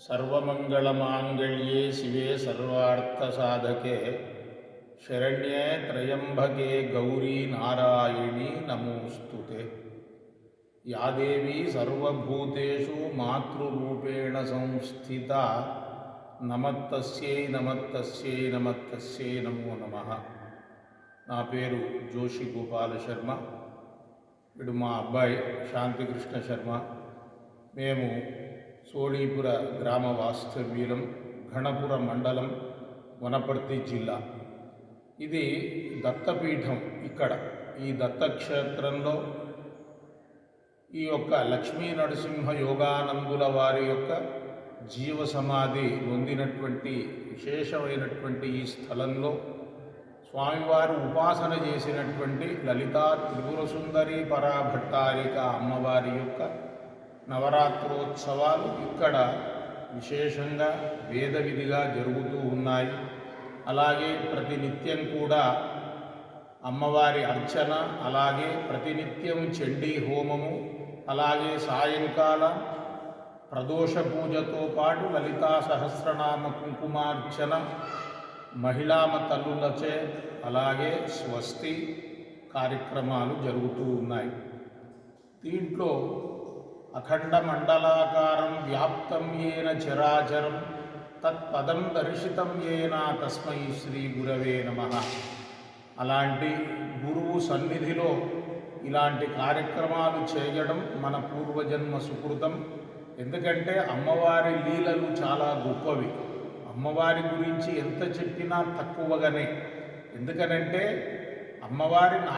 सर्वमङ्गलमाङ्गल्ये शिवे सर्वार्थसाधके शरण्ये त्र्यम्बके गौरी नारायणी नमोऽस्तु ते या देवी सर्वभूतेषु मातृरूपेण संस्थिता నమత్తస్యై నమత్తస్యై నమత్తస్యై నమో నమ నా పేరు జోషి గోపాల శర్మ వీడు మా అబ్బాయి శాంతికృష్ణ శర్మ మేము సోళీపుర గ్రామ వాస్తవ్యులం గణపుర మండలం వనపర్తి జిల్లా. ఇది దత్తపీఠం ఇక్కడ. ఈ దత్తక్షేత్రంలో ఈ యొక్క లక్ష్మీ నరసింహ యోగానందుల వారి యొక్క జీవ సమాధి పొందినటువంటి విశేషమైనటువంటి ఈ స్థలంలో స్వామివారు ఉపాసన చేసినటువంటి లలితా త్రిపుర సుందరి పరాభట్టారిక అమ్మవారి యొక్క నవరాత్రోత్సవాలు ఇక్కడ విశేషంగా వేద విధిగా జరుగుతూ ఉన్నాయి. అలాగే ప్రతినిత్యం కూడా అమ్మవారి అర్చన అలాగే ప్రతినిత్యం చండీ హోమము అలాగే సాయంకాలం ప్రదోష పూజతో పాటు లలితా సహస్రనామ కుంకుమార్చన మహిళామ తల్లులచే అలాగే స్వస్తి కార్యక్రమాలు జరుగుతూ ఉన్నాయి. దీంట్లో అఖండ మండలాకారం వ్యాప్తం ఏన చరాచరం తత్పదం దర్శితం ఏనా తస్మై శ్రీ గురవే నమ. అలాంటి గురువు సన్నిధిలో ఇలాంటి కార్యక్రమాలు చేయడం మన పూర్వజన్మ సుకృతం. ఎందుకంటే అమ్మవారి లీలలు చాలా గొప్పవి. అమ్మవారి గురించి ఎంత చెప్పినా తక్కువగానే. ఎందుకనంటే అమ్మవారి